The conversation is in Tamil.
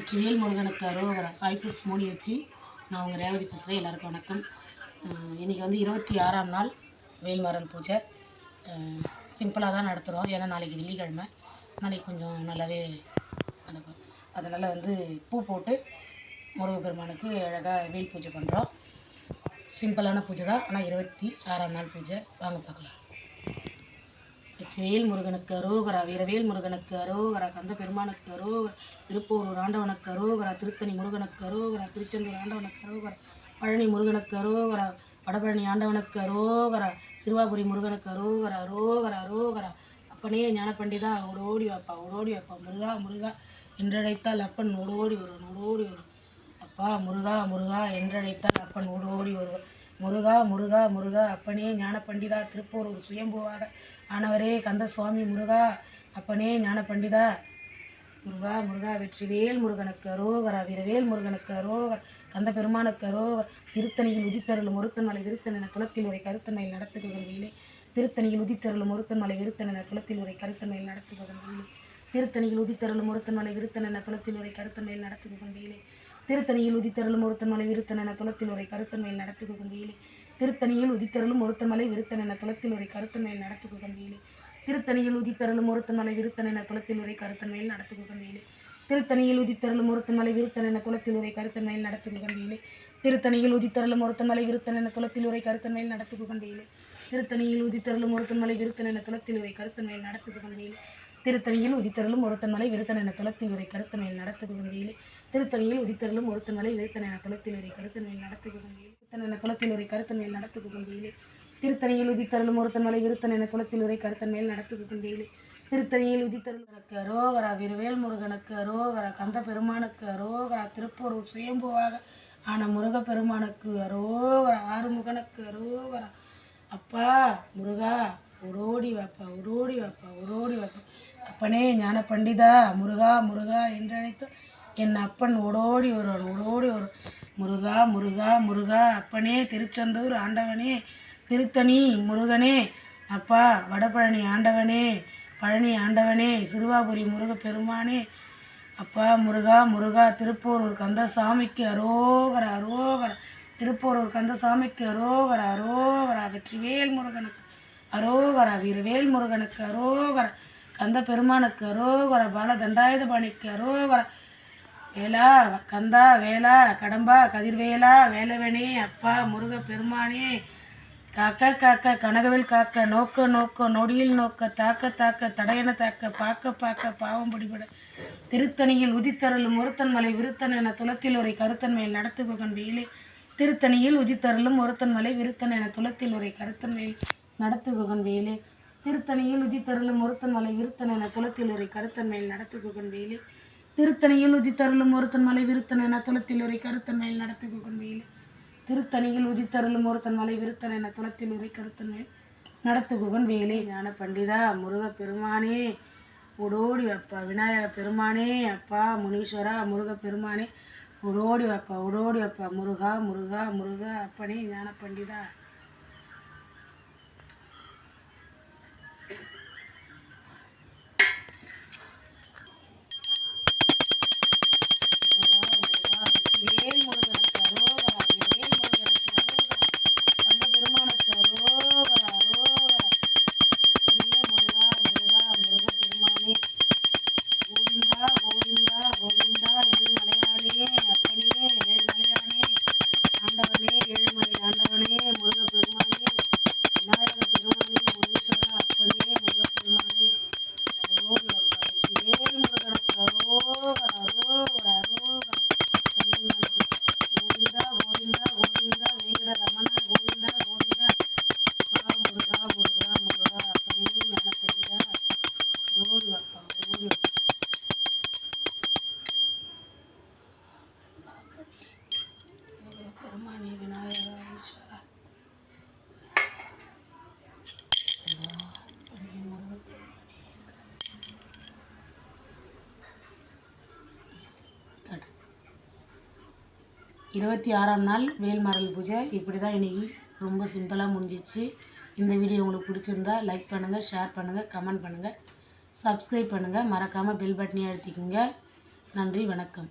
வெற்றிவேல் முருகனுக்கு அரோகரா சாய் மூடி வச்சு நான் உங்கள் ரேவதி பேசுகிறேன். எல்லாருக்கும் வணக்கம். இன்றைக்கி இன்னைக்கு வந்து இருபத்தி ஆறாம் நாள் வேல்மாறல் பூஜை. சிம்பிளாக தான் நடத்துகிறோம். ஏன்னா நாளைக்கு வெள்ளிக்கிழமை. நாளைக்கு கொஞ்சம் நல்லாவே நடக்கும் அதனால் வந்து பூ போட்டு முருகப்பெருமானுக்கு அழகாக வேல் பூஜை பண்ணுறோம். சிம்பிளான பூஜை தான். ஆனால் இருபத்தி ஆறாம் நாள் பூஜை. வாங்க பார்க்கலாம். வேல் முருகனுக்கு அரோகரா வீரவேல் முருகனுக்கு அரோகரா கந்த பெருமானுக்கு அரோகரா திருப்பூரூர் ஆண்டவனுக்கு அரோகரா திருத்தணி முருகனுக்கு அரோகரா திருச்செந்தூர் ஆண்டவனுக்கு அரோகரா பழனி முருகனுக்கு அரோகரா வடபழனி ஆண்டவனுக்கு அரோகரா சிறுவாபுரி முருகனுக்கு அரோகரா அரோகரா அரோகரா. அப்பனே ஞானப்பண்டிதா ஓடோடி வாப்பா ஓடோடி வாப்பா. முருகா முருகா என்றழைத்தால் அப்பன் ஓடோடி வருவன் ஓடோடி வருவன். அப்பா முருகா முருகா என்றழைத்தால் அப்பன் ஓடோடி வருவன். முருகா முருகா முருகா அப்பனே ஞானபண்டிதா திருப்பூர் ஒரு சுயம்புவாக ஆனவரே கந்த சுவாமி முருகா அப்பனே ஞானப்பண்டிதா. முருகா முருகா வெற்றிவேல் முருகனுக்கு அரோகரா வீரவேல் முருகனுக்கு அரோகர் கந்த பெருமானுக்கு அரோகர் திருத்தணியில் உதித்தருளும் ஒருத்தன் மலை விருத்தன் என துளத்தில் உரை கருத்தன்மையில் நடத்துகிற வீலே திருத்தணியில் உதித்தருளும் ஒருத்தன் மலை விருத்தன் என துளத்தில் உரை கருத்தன்மையில் நடத்துகிற வீலே திருத்தணியில் உதித்தருளும் ஒருத்தன் மலை விருத்தன் என துளத்தில் உரை கருத்தன்மையில் நடத்துகிற வீலே திருத்தணியில் உதித்தருளும் ஒருத்தன் மலை விருத்தன் என துளத்தில் உரை கருத்தன்மையில் நடத்துகுகள் வீலே திருத்தணியில் உதித்தருளும் ஒருத்தன் மலை விருத்தன் என துளத்தில் உரை கருத்தன்மையில் நடத்து வீலே திருத்தணியில் உதித்தருளும் ஒருத்தன் மலை விருத்தன் என துளத்தில் உரை கருத்தன்மையில் நடத்து வீலே திருத்தணியில் உதித்தருளும் ஒருத்தன் மலை விருத்தன் என துளத்தில் உரை கருத்தன்மையில் நடத்து வீலே திருத்தணியில் உதித்தருளும் ஒருத்தன் மலை விருத்தன் என துளத்தில் உரை கருத்தன்மையில் நடத்து வீலே திருத்தணியில் உதித்தருளும் ஒருத்தன் மலை விருத்தன் என துளத்தில் உரை கருத்தன்மையில் நடத்து வீலே திருத்தணியில் உதித்தருளும் ஒருத்தன் மலை விருத்தன் என துளத்தில் வரை கருத்தன்மையில் நடத்துகுகள் திருத்தணியில் உதித்தருளும் ஒருத்தன் மலை விருத்தன் என துளத்தில் வரை கருத்தன்மையில் நடத்துகுகள் விருத்தன் என துளத்தில் வரை கருத்தன்மையில் நடத்துகுகள் திருத்தணியில் உதித்தருளும் ஒருத்தன் மலை விருத்தன் என துளத்தில் வரை கருத்தன் மேல் வீலே திருத்தணியில் உதித்தருளுக்கு அரோகரா விருவேல் முருகனுக்கு அரோகரா கந்த பெருமானுக்கு அரோகரா திருப்பூரூர் சுயம்புவாக ஆன முருகப்பெருமானுக்கு அரோகரா ஆறுமுகனுக்கு அரோகரா. அப்பா முருகா உரோடி வாப்பா உரோடி வாப்பா உரோடி வாப்பா. அப்பனே ஞான பண்டிதா முருகா முருகா என்றழைத்து என் அப்பன் ஓடோடி வருவான் ஓடோடி வரும் முருகா முருகா முருகா அப்பனே திருச்செந்தூர் ஆண்டவனே திருத்தணி முருகனே அப்பா வடபழனி ஆண்டவனே பழனி ஆண்டவனே சிறுவாபுரி முருக பெருமானே அப்பா முருகா முருகா திருப்பூரூர் கந்தசாமிக்கு அரோகர அரோகர திருப்பூரூர் கந்தசாமிக்கு அரோகர அரோகர வெற்றிவேல் முருகனுக்கு அரோகர வீரவேல் முருகனுக்கு அரோகர. கந்த பெருமானுக்கு அரோகர பால தண்டாயுதபாணிக்கு அரோகர. வேலா கந்தா வேலா கடம்பா கதிர்வேலா வேலவனே அப்பா முருக பெருமானே. காக்க காக்க கனகவில் காக்க நோக்க நோக்க நொடியில் நோக்க தாக்க தாக்க தடையன தாக்க பார்க்க பார்க்க பாவம் பிடிபட. திருத்தணியில் உதித்தருளும் ஒருத்தன் மலை விருத்தன் என துளத்தில் உரை கருத்தன் மேல் நடத்துகுகன் வேலே. திருத்தணியில் உதித்தருளும் ஒருத்தன் மலை விருத்தன் என துளத்தில் உரை கருத்தன் மேல் நடத்துகுகன் வேலே. திருத்தணியில் உதித்தருளும் ஒருத்தன் மலை விருத்தன் என துளத்தில் உரை கருத்தன் மேல் நடத்துக்கு வேலே. திருத்தணியில் உதித்தருளும் ஒருத்தன் மலை விருத்தன் என துளத்தில் உரை கருத்தன் மேல் நடத்துக்கு வேலே. திருத்தணியில் உதித்தருளும் ஒருத்தன் மலை விருத்தன் என துளத்தில் உரை கருத்தன் மேல் நடத்துகுகன் வேலை. ஞான பண்டிதா முருக பெருமானே உடோடி வைப்பா விநாயக பெருமானே அப்பா முனீஸ்வரா முருக பெருமானே உடோடி வைப்பா உடோடி வைப்பா முருகா முருகா முருகா அப்பனே ஞான பண்டிதா இருபத்தி ஆறாம் நாள் வேல்மரல் பூஜை. இப்படி தான் இன்னைக்கு ரொம்ப சிம்பிளாக முடிஞ்சிச்சு. இந்த வீடியோ உங்களுக்கு பிடிச்சிருந்தா லைக் பண்ணுங்கள் ஷேர் பண்ணுங்கள் கமெண்ட் பண்ணுங்கள் சப்ஸ்கிரைப் பண்ணுங்கள் மறக்காமல் பெல் பட்டனையும் அழுத்திக்கோங்க. நன்றி வணக்கம்.